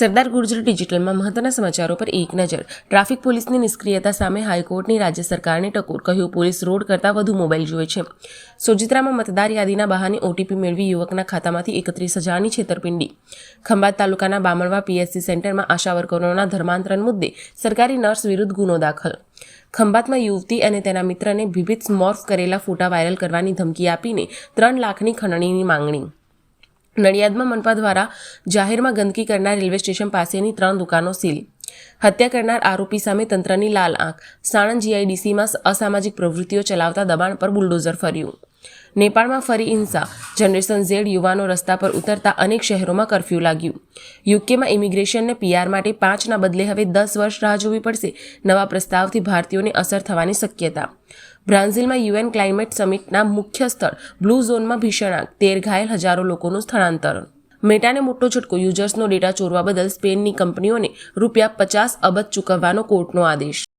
સરદાર ગુર્જર ડિજિટલમાં મહત્વના સમાચારો પર એક નજર. ટ્રાફિક પોલીસની નિષ્ક્રિયતા સામે હાઈકોર્ટની રાજ્ય સરકારને ટકોર, કહ્યું પોલીસ રોડ કરતાં વધુ મોબાઈલ જુએ છે. સોજિત્રામાં મતદાર યાદીના બહાને ઓટીપી મેળવી યુવકના ખાતામાંથી એકત્રીસ હજારની છેતરપિંડી. ખંભાત તાલુકાના બામણવા પીએસસી સેન્ટરમાં આશા વર્કરોના ધર્માંતરણ મુદ્દે સરકારી નર્સ વિરુદ્ધ ગુનો દાખલ. ખંભાતમાં યુવતી અને તેના મિત્રને વિવિધ સ્મોર્ફ કરેલા ફોટા વાયરલ કરવાની ધમકી આપીને ત્રણ લાખની ખંડણીની માંગણી. નડિયાદમાં મનપા દ્વારા જાહેરમાં ગંદકી કરનાર રેલવે સ્ટેશન પાસેની ત્રણ દુકાનો સીલ. હત્યા કરનાર આરોપી સામે તંત્રની લાલ આંખ. સાણંદ જીઆઈડીસીમાં અસામાજિક પ્રવૃત્તિઓ ચલાવતા દબાણ પર બુલડોઝર ફર્યું. નેપાળમાં ફરી હિંસા. જનરેશન ઝેડ યુવાનો રસ્તા પર ઉતરતા અનેક શહેરોમાં કરફ્યુ લાગ્યું. યુકેમાં ઇમિગ્રેશનને પીઆર માટે પાંચના બદલે હવે દસ વર્ષ રાહ જોવી પડશે. નવા પ્રસ્તાવથી ભારતીયોને અસર થવાની શક્યતા. બ્રાઝિલમાં યુએન ક્લાઇમેટ સમિટના મુખ્ય સ્થળ બ્લુ ઝોનમાં ભીષણ આગ તેર ઘાયલ હજારો લોકોનું સ્થળાંતર મેટાને મોટો ઝટકો યુઝર્સનો ડેટા ચોરવા બદલ સ્પેનની કંપનીઓને રૂપિયા પચાસ અબજ ચૂકવવાનો કોર્ટનો આદેશ.